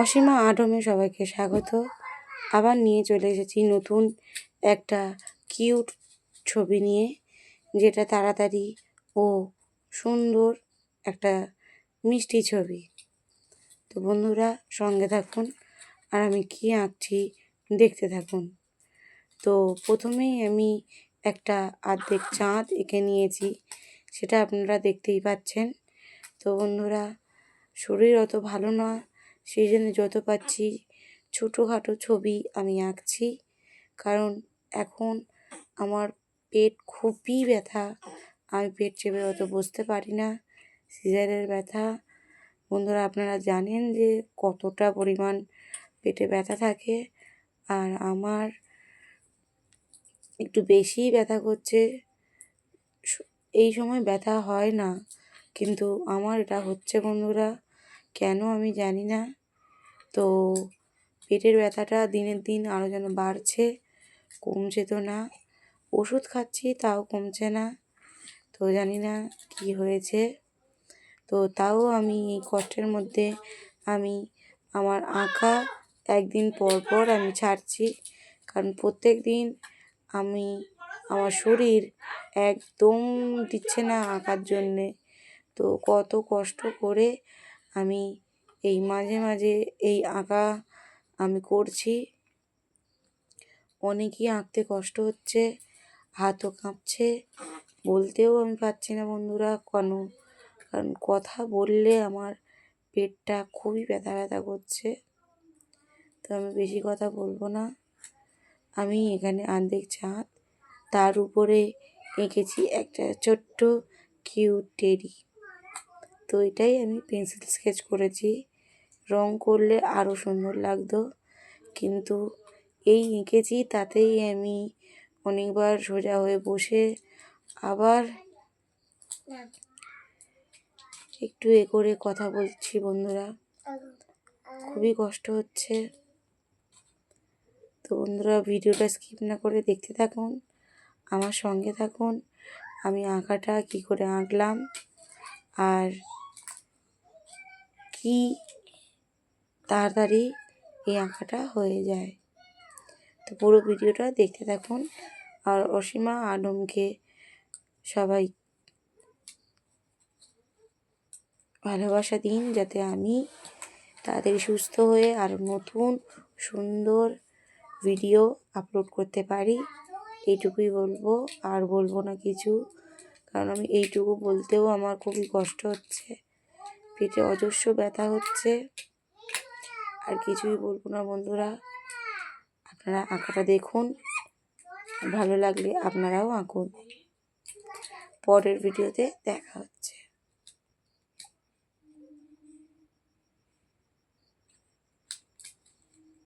অসীমা আটমে সবাইকে স্বাগত। আবার নিয়ে চলে এসেছি নতুন একটা কিউট ছবি নিয়ে, যেটা তাড়াতাড়ি ও সুন্দর একটা মিষ্টি ছবি। তো বন্ধুরা, সঙ্গে থাকুন আর আমি কী আঁকছি দেখতে থাকুন। তো প্রথমেই আমি একটা আর্ধেক চাঁদ এঁকে নিয়েছি, সেটা আপনারা দেখতেই পাচ্ছেন। তো বন্ধুরা, শরীর অত ভালো না সেই জন্য যত পাচ্ছি ছোটোখাটো ছবি আমি আঁকছি। কারণ এখন আমার পেট খুবই ব্যথা। আমি পেট চেপে অত বসতে পারি না। সিজারের ব্যথা। বন্ধুরা, আপনারা জানেন যে কতটা পরিমাণ পেটে ব্যথা থাকে। আর আমার একটু বেশিই ব্যথা করছে। এই সময় ব্যথা হয় না। কিন্তু আমার এটা হচ্ছে, বন্ধুরা কেন আমি জানি না। তো পেটের ব্যথাটা দিনের দিন আরও যেন বাড়ছে, কমছে তো না। ওষুধ খাচ্ছি, তাও কমছে না। তো জানি না কি হয়েছে। তো তাও আমি এই কষ্টের মধ্যে আমি আমার আঁকা একদিন পর পর আমি ছাড়ছি। কারণ প্রত্যেক দিন আমি, আমার শরীর একদম দিচ্ছে না আঁকার জন্যে। তো কত কষ্ট করে আমি এই মাঝে মাঝে এই আঁকা আমি করছি। অনেকই আঁকতে কষ্ট হচ্ছে, হাতও কাঁপছে, বলতেও আমি পারছি না বন্ধুরা কেন, কারণ কথা বললে আমার পেটটা খুবই ব্যথা ব্যথা করছে। তো আমি বেশি কথা বলব না। আমি এখানে আর্ধেক চাঁদ, তার উপরে এঁকেছি একটা ছোট্ট কিউট টেডি। তো এটাই আমি পেন্সিল স্কেচ করেছি। রং করলে আরও সুন্দর লাগতো। কিন্তু এই এঁকেছি তাতেই আমি অনেকবার সোজা হয়ে বসে আবার একটু এ করে কথা বলছি বন্ধুরা। খুবই কষ্ট হচ্ছে। তো বন্ধুরা ভিডিওটা স্কিপ না করে দেখতে থাকুন, আমার সঙ্গে থাকুন। আমি আঁকাটা কি করে আঁকলাম? আর কি তাড়াতাড়ি এই আঁকাটা হয়ে যায়। তো পুরো ভিডিওটা দেখতে থাকুন। আর অসীমা আলমকে সবাই ভালোবাসা দিন যাতে আমি তাড়াতাড়ি সুস্থ হয়ে আরও নতুন সুন্দর ভিডিও আপলোড করতে পারি। এইটুকুই বলব। আর বলব না কিছু। কারণ আমি এইটুকু বলতেও আমার খুবই কষ্ট হচ্ছে। পেটে অজস্র ব্যথা হচ্ছে। আর কিছুই বলব না বন্ধুরা। আপনারা আঁকাটা দেখুন। ভালো লাগলে আপনারাও আঁকুন। পরের ভিডিওতে দেখা হচ্ছে।